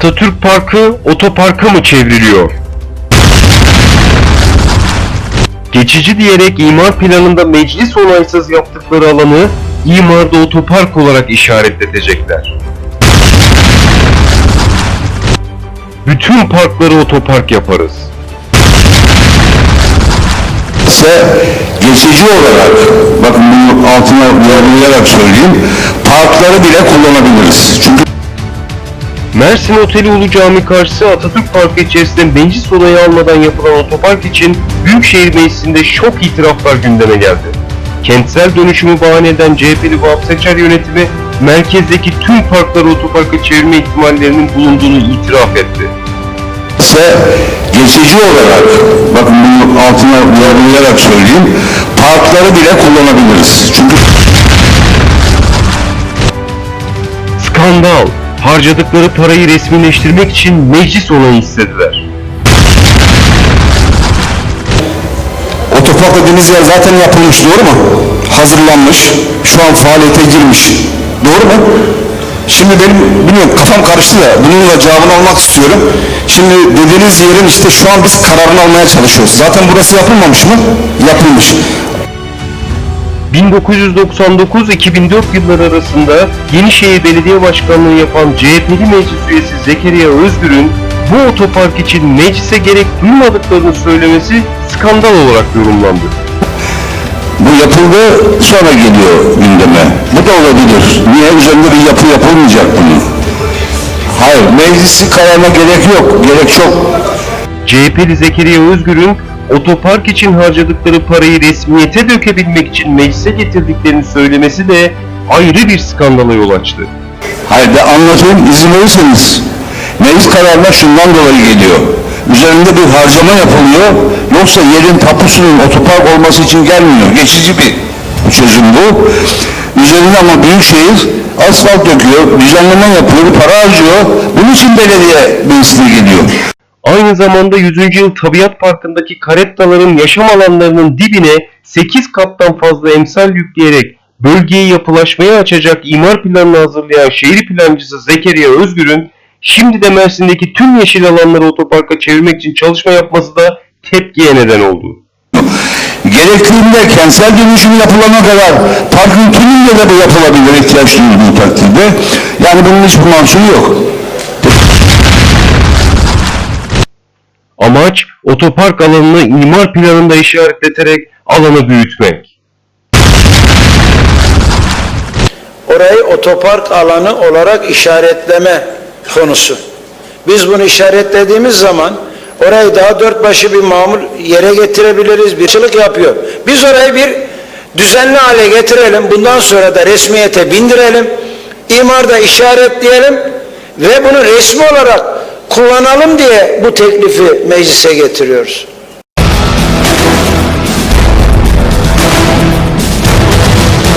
Atatürk Parkı otoparka mı çevriliyor? Geçici diyerek imar planında meclis onaysız yaptıkları alanı imarda otopark olarak işaretletecekler. Bütün parkları otopark yaparız. ise geçici olarak, bakın bunu altına vurgulayarak söyleyeyim, parkları bile kullanabiliriz. Çünkü Mersin Oteli Ulu Cami karşısı Atatürk Parkı içerisinde meclis onayı almadan yapılan otopark için Büyükşehir Meclisi'nde şok itiraflar gündeme geldi. Kentsel dönüşümü bahane eden CHP'li Vahap Seçer yönetimi merkezdeki tüm parkları otoparka çevirme ihtimallerinin bulunduğunu itiraf etti. ise geçici olarak, bakın bunu altına vurgulayarak söyleyeyim, parkları bile kullanabiliriz. Çünkü Skandal! Harcadıkları parayı resmileştirmek için meclis onayı istediler. otopark dediğiniz yer zaten yapılmış, doğru mu? Hazırlanmış, şu an faaliyete girmiş. Doğru mu? Şimdi benim bilmiyorum kafam karıştı da bunun da cevabını almak istiyorum. Şimdi dediğiniz yerin işte şu an biz kararını almaya çalışıyoruz. Zaten burası yapılmamış mı? Yapılmış. 1999-2004 yılları arasında Yenişehir Belediye Başkanlığı yapan CHP'li meclis üyesi Zekeriya Özgür'ün bu otopark için meclise gerek duymadıklarını söylemesi skandal olarak yorumlandı. Bu yapıldı sonra geliyor gündeme. Bu da olabilir. Niye üzerinde bir yapı yapılmayacak bunun? Hayır, meclisin kararına gerek yok. Gerek çok. CHP'li Zekeriya Özgür'ün otopark için harcadıkları parayı resmiyete dökebilmek için meclise getirdiklerini söylemesi de ayrı bir skandala yol açtı. Hayır ben anlatayım izin verirseniz. Meclis kararına şundan dolayı geliyor. Üzerinde bir harcama yapılıyor. Yoksa yerin tapusunun otopark olması için gelmiyor. Geçici bir çözüm bu. Üzerine ama Büyükşehir asfalt döküyor, düzenleme yapıyor, para harcıyor. Bunun için belediye meclisine geliyor. Aynı zamanda 100. Yıl Tabiat Parkı'ndaki karettaların yaşam alanlarının dibine 8 kattan fazla emsal yükleyerek bölgeyi yapılaşmaya açacak imar planını hazırlayan şehir plancısı Zekeriya Özgür'ün şimdi de Mersin'deki tüm yeşil alanları otoparka çevirmek için çalışma yapması da tepkiye neden oldu. Gerektiğinde kentsel dönüşüm yapılana kadar parkın tümünde de bu yapılabilir ihtiyaç duyulduğu takdirde. Yani bunun hiçbir mahsuru yok. Amaç otopark alanını imar planında işaretleterek alanı büyütmek. orayı otopark alanı olarak işaretleme konusu. Biz bunu işaretlediğimiz zaman orayı daha dört başı bir mamul yere getirebiliriz. Bir çılık yapıyor. Biz orayı bir düzenli hale getirelim. Bundan sonra da resmiyete bindirelim. İmarda işaretleyelim ve bunu resmi olarak kullanalım diye bu teklifi meclise getiriyoruz.